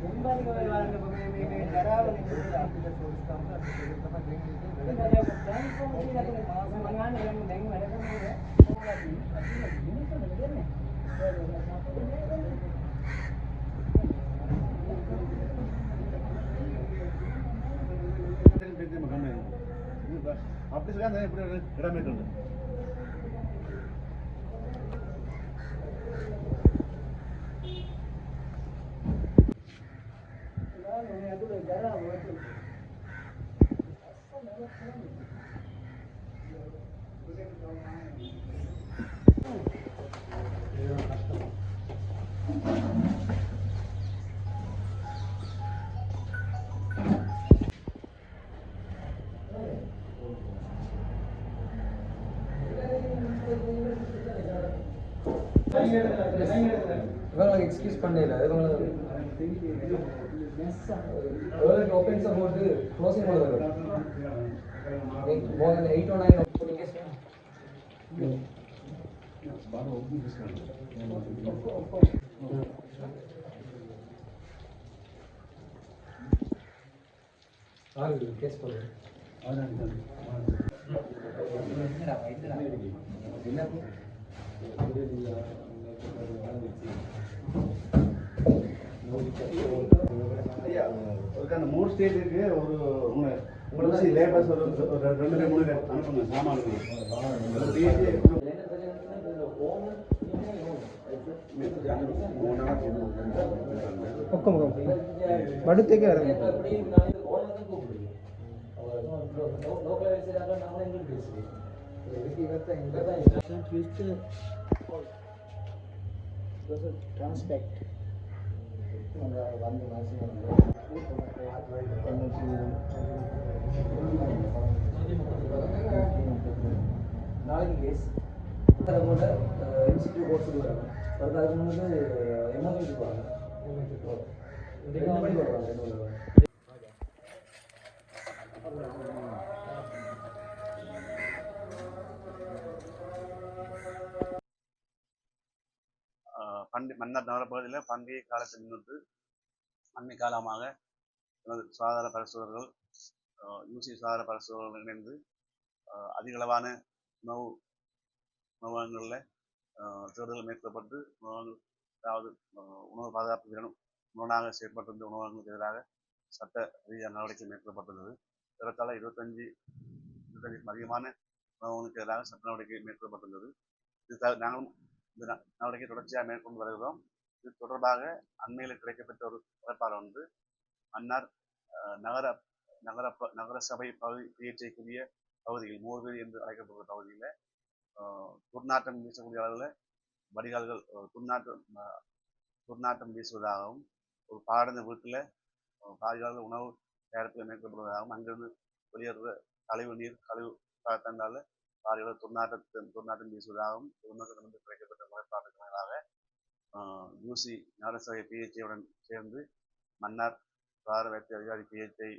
ಮುಂಬೈಗೆ அப்படி சொல்லி அந்த இப்படி இடமே do lugar era é outro. Thank you. இவங்களுக்கு எக்ஸ்கியூஸ் பண்ணல இவங்களுக்கு இவங்களுக்கு ஓப்பன்ஸ் போட்டு க்ளோசிங் வரும் more then eight O nine case போடுறேன் ஐயா, அதுக்கு அந்த மூணு ஸ்டேட்டுக்கு ஒரு உங்க உங்களுக்கு லேபர்ஸ் ஒரு ஒரு ரெண்டு பேர் மூணு பேர் அனுப்புங்க சாமான் ఒక్క ముఖం బడుతేకే అరవై used நாளைக்கு கேஸ் கூட இன்ஸ்டியூட் கோர்ஸ் சொல்லுவாங்க அதுக்கு அதுக்கு முன்னாடி எமர்ஜென்சி போகிறாங்க ரெண்டு வருவாங்க பண்டி மன்னர் நகரப்பகுதியில் பண்டிகை காலத்தை முன்னிட்டு அண்மை காலமாக எனது சுகாதார பரிசோதர்கள் யூசி சுகாதார பரிசோதர்கள் இணைந்து அதிகளவான உணவு உணவகங்களில் தேர்தல் மேற்கொள்ளப்பட்டு உணவகங்கள் அதாவது உணவு பாதுகாப்பு திறனும் உணவாக செயற்பட்டிருந்த உணவகங்களுக்கு எதிராக சட்ட ரீதியான நடவடிக்கை மேற்கொள்ளப்பட்டுள்ளது. ஏறத்தாழ இருபத்தஞ்சி இருபத்தஞ்சுக்கும் அதிகமான உணவகங்களுக்கு எதிராக சட்ட நடவடிக்கை மேற்கொள்ளப்பட்டுள்ளது. இது நாங்களும் இந்த நடவடிக்கை தொடர்ச்சியாக மேற்கொண்டு வருகிறோம். இது தொடர்பாக அண்மையில் கிடைக்கப்பட்ட ஒரு குறைபாடு வந்து மன்னார் நகர நகர ப- நகர சபை பகுதி சிகிச்சைக்குரிய பகுதியில் மூர்வீதி என்று அழைக்கப்படுற பகுதியில் துர்நாற்றம் வீசக்கூடிய அளவில் வடிகால்கள் துர்நாற்றம் துர்நாற்றம் வீசுவதாகவும் ஒரு பாடந்த வீட்டில் பாதிகால உணவு நேரத்தில் மேற்கொள்ளப்படுவதாகவும் அங்கிருந்து வெளியேறுற கழிவு நீர் கழிவு தந்தால் பாதிகள துர்நாற்றத்தை துர்நாற்றம் வீசுவதாகவும் பொதுமக்களிடமிருந்து கிடைக்கப்பட்ட முறைப்பாட்டுகளாக யூசி நாடசபை பிஹெச்ஐயுடன் சேர்ந்து மன்னார் சுகாதார வைத்திய அதிகாரி பிஹெச்ஐ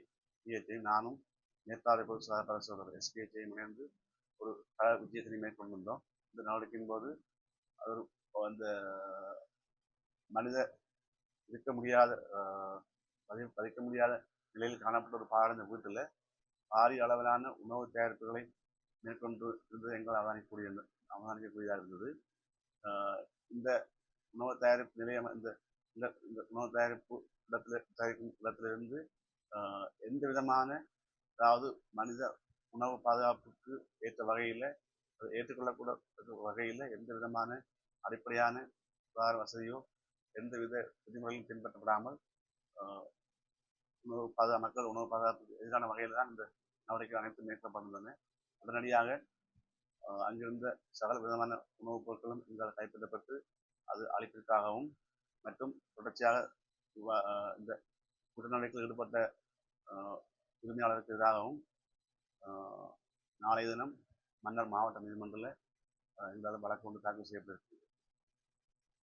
பிஹெச்ஐ நானும் நேர்காலை பொது சுகாதார பரிசோதகர் எஸ்பிஹெச்ஐ இணைந்து ஒரு கல விஜயத்தினை மேற்கொண்டிருந்தோம் இந்த நடவடிக்கையின் போது அது அந்த மனித இருக்க முடியாத பதிவு பதி பதிக்க முடியாத நிலையில் காணப்பட்ட ஒரு பாடந்த வீட்டில் பாரிய அளவிலான உணவு தயாரிப்புகளை மேற்கொண்டு இருந்தது எங்களால் அவதானிக்கக்கூடிய அவதானிக்கக்கூடியதாக இருந்தது. இந்த உணவு தயாரிப்பு நிலையம் இந்த இந்த இந்த உணவு தயாரிப்பு இடத்துல தயாரிக்கும் இடத்திலிருந்து எந்த விதமான அதாவது மனித உணவு பாதுகாப்புக்கு ஏற்ற வகையில் ஏற்றுக்கொள்ளக்கூட வகையில் எந்த விதமான அடிப்படையான சுகாதார வசதியோ எந்த வித விதிமுறைகளும் பின்பற்றப்படாமல் உணவு பாதுகா மக்கள் உணவு பாதுகாப்புக்கு எதிரான வகையில் தான் இந்த நடவடிக்கை அனைத்து மேற்கொள்ளப்பட்டுள்ளன. உடனடியாக அங்கிருந்த சகல விதமான உணவுப் பொருட்களும் எங்களால் கைப்பற்றப்பட்டு அது அழிப்பிற்காகவும் மற்றும் தொடர்ச்சியாக இந்த குற்றநடைகளில் ஈடுபட்ட உரிமையாளருக்கு எதிராகவும் நாளைய தினம் மன்னர் மாவட்ட நீதிமன்றத்தில் இந்த வழக்கு ஒன்று தாக்கல் செய்யப்பட்டிருக்கு